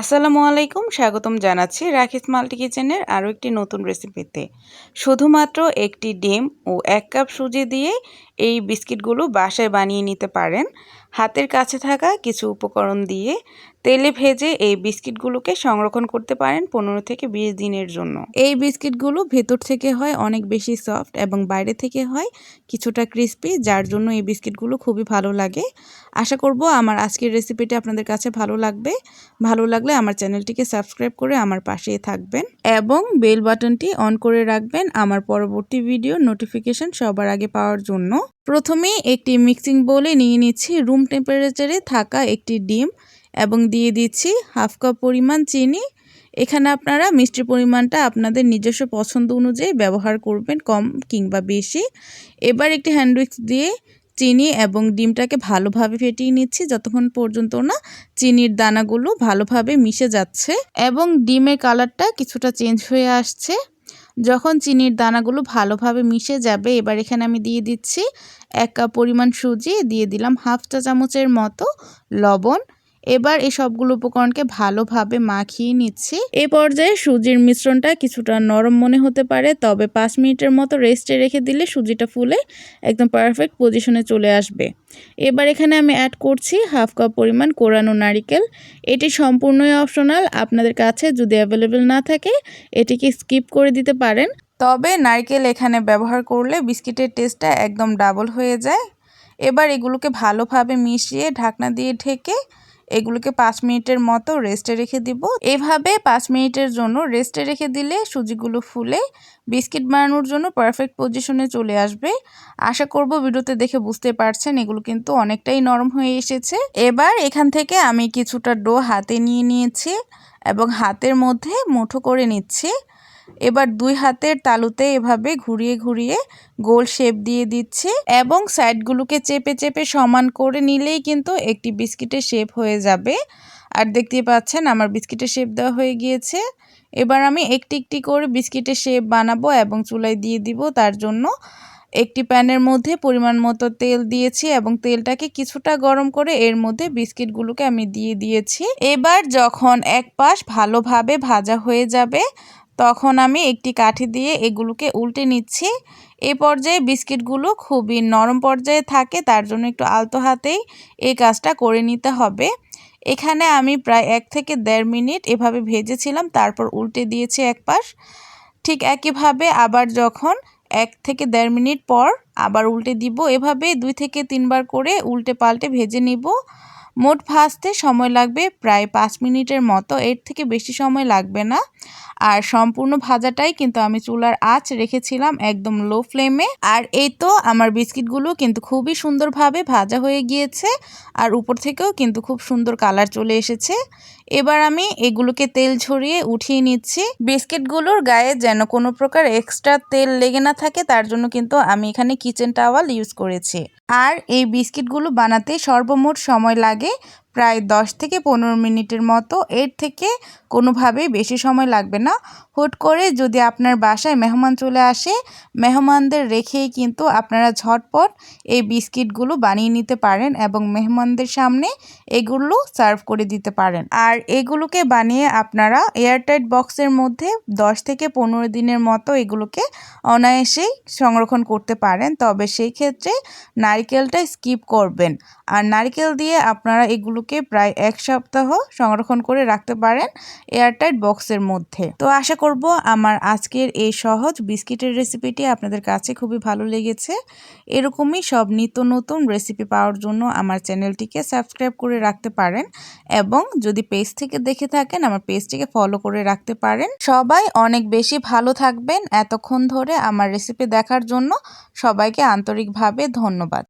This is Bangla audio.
আসসালামু আলাইকুম, স্বাগতম জানাচ্ছি রাখিস মাল্টি কিচেনের আরও একটি নতুন রেসিপিতে। শুধুমাত্র একটি ডিম ও এক কাপ সুজি দিয়ে এই বিস্কিটগুলো বাসায় বানিয়ে নিতে পারেন। হাতের কাছে থাকা কিছু উপকরণ দিয়ে তেলে ভেজে এই বিস্কিটগুলোকে সংরক্ষণ করতে পারেন পনেরো থেকে বিশ দিনের জন্য। এই বিস্কিটগুলো ভেতর থেকে হয় অনেক বেশি সফট এবং বাইরে থেকে হয় কিছুটা ক্রিস্পি, যার জন্য এই বিস্কিটগুলো খুবই ভালো লাগে। আশা করব আমার আজকের রেসিপিটি আপনাদের কাছে ভালো লাগবে। ভালো লাগলে আমার চ্যানেলটিকে সাবস্ক্রাইব করে আমার পাশেই থাকবেন এবং বেল বাটনটি অন করে রাখবেন আমার পরবর্তী ভিডিও নোটিফিকেশন সবার আগে পাওয়ার জন্য। প্রথমেই একটি মিক্সিং বোলে নিয়ে নিচ্ছি। রুম টেম্পারেচারে থাকা একটি ডিম। এবং দিয়ে দিচ্ছি হাফ কাপ পরিমাণ চিনি। এখানে আপনারা মিষ্টির পরিমাণটা আপনাদের নিজস্ব পছন্দ অনুযায়ী ব্যবহার করবেন, কম কিংবা বেশি। এবার একটি হ্যান্ড দিয়ে চিনি এবং ডিমটাকে ভালোভাবে ফেটিয়ে নিচ্ছি, যতক্ষণ পর্যন্ত না চিনির দানাগুলো ভালোভাবে মিশে যাচ্ছে এবং ডিমের কালারটা কিছুটা চেঞ্জ হয়ে আসছে। যখন চিনির দানাগুলো ভালোভাবে মিশে যাবে, এবার এখানে আমি দিয়ে দিচ্ছি এক কাপ পরিমাণ সুজি, দিয়ে দিলাম হাফ চা চামচের মতো লবণ। এবার এই সবগুলো উপকরণকে ভালোভাবে মাখিয়ে নিচ্ছি। এ পর্যায়ে সুজির মিশ্রণটা কিছুটা নরম মনে হতে পারে, তবে পাঁচ মিনিটের মতো রেস্টে রেখে দিলে সুজিটা ফুলে একদম পারফেক্ট পজিশনে চলে আসবে। এবার এখানে আমি অ্যাড করছি হাফ কাপ পরিমাণ কোরানো নারিকেল। এটি সম্পূর্ণই অপশনাল আপনাদের কাছে যদি অ্যাভেলেবেল না থাকে, এটিকে স্কিপ করে দিতে পারেন। তবে নারকেল এখানে ব্যবহার করলে বিস্কিটের টেস্টটা একদম ডাবল হয়ে যায়। এবার এগুলোকে ভালোভাবে মিশিয়ে ঢাকনা দিয়ে ঢেকে এগুলোকে পাঁচ মিনিটের মতো রেস্টে রেখে দিব। এভাবে পাঁচ মিনিটের জন্য রেস্টে রেখে দিলে সুজিগুলো ফুলে, বিস্কিট বানানোর জন্য পারফেক্ট পজিশনে চলে আসবে। আশা করব ভিডিওতে দেখে বুঝতে পারছেন, এগুলো কিন্তু অনেকটাই নরম হয়ে এসেছে। এবার এখান থেকে আমি কিছুটা ডো হাতে নিয়ে নিয়েছি এবং হাতের মধ্যে মুঠো করে নিচ্ছি। এবার দুই হাতের তালুতে এভাবে ঘুরিয়ে ঘুরিয়ে গোল শেপ দিয়ে দিচ্ছি এবং সাইডগুলোকে চেপে চেপে সমান করে নিলেই কিন্তু একটি বিস্কিটের শেপ হয়ে যাবে। আর দেখতেই পাচ্ছেন আমার বিস্কিটের শেপ দেওয়া হয়ে গিয়েছে। এবার আমি একটি একটি করে বিস্কিটের শেপ বানাবো এবং চুলায় দিয়ে দিব। তার জন্য একটি প্যানের মধ্যে পরিমাণ মতো তেল দিয়েছি এবং তেলটাকে কিছুটা গরম করে এর মধ্যে বিস্কিটগুলোকে আমি দিয়ে দিয়েছি। এবার যখন এক পাশ ভালোভাবে ভাজা হয়ে যাবে তখন আমি একটি কাঠি দিয়ে এগুলোকে উল্টে নিচ্ছি। এ পর্যায়ে বিস্কিটগুলো খুবই নরম পর্যায়ে থাকে, তার জন্য একটু আলতো হাতেই এই কাজটা করে নিতে হবে। এখানে আমি প্রায় এক থেকে দেড় মিনিট এভাবে ভেজেছিলাম, তারপর উল্টে দিয়েছি এক পাশ ঠিক একইভাবে আবার যখন এক থেকে দেড় মিনিট পর আবার উল্টে দিব এভাবে দুই থেকে তিনবার করে উল্টে পাল্টে ভেজে নিব। মোট ভাজতে সময় লাগবে প্রায় পাঁচ মিনিটের মতো। এর থেকে বেশি সময় লাগবে না। আর সম্পূর্ণ ভাজাটাই কিন্তু আমি চুলার আঁচ রেখেছিলাম একদম লো ফ্লেমে আর এই তো আমার বিস্কিটগুলো কিন্তু খুবই সুন্দরভাবে ভাজা হয়ে গিয়েছে। আর উপর থেকেও কিন্তু খুব সুন্দর কালার চলে এসেছে। এবার আমি এগুলোকে তেল ছড়িয়ে উঠিয়ে নিচ্ছি। বিস্কিটগুলোর গায়ে যেন কোনো প্রকার এক্সট্রা তেল লেগে না থাকে, তার জন্য কিন্তু আমি এখানে কিচেন টাওয়াল ইউজ করেছি। আর এই বিস্কিটগুলো বানাতে সর্বমোট সময় লাগে প্রায় দশ থেকে পনেরো মিনিটের মতো। এর থেকে কোনোভাবেই বেশি সময় লাগবে না। হুট করে যদি আপনার বাসায় মেহমান চলে আসে, মেহমানদের রেখেই কিন্তু আপনারা ঝটপট এই বিস্কিটগুলো বানিয়ে নিতে পারেন এবং মেহমানদের সামনে এগুলো সার্ভ করে দিতে পারেন। আর এগুলোকে বানিয়ে আপনারা এয়ারটাইট বক্সের মধ্যে দশ থেকে পনেরো দিনের মতো এগুলোকে অনায়াসেই সংরক্ষণ করতে পারেন। তবে সেই ক্ষেত্রে নারিকেলটা স্কিপ করবেন। আর নারিকেল দিয়ে আপনারা এগুলোকে প্রায় এক সপ্তাহ সংরক্ষণ করে রাখতে পারেন এয়ারটাইট বক্সের মধ্যে। তো আশা করব আমার আজকের এই সহজ বিস্কিটের রেসিপিটি আপনাদের কাছে খুবই ভালো লেগেছে। এরকমই সব নিত্য নতুন রেসিপি পাওয়ার জন্য আমার চ্যানেলটিকে সাবস্ক্রাইব করে রাখতে পারেন এবং যদি পেজ থেকে দেখে থাকেন, আমার পেজটিকে ফলো করে রাখতে পারেন। সবাই অনেক বেশি ভালো থাকবেন। এতক্ষণ ধরে আমার রেসিপি দেখার জন্য সবাইকে আন্তরিকভাবে ধন্যবাদ।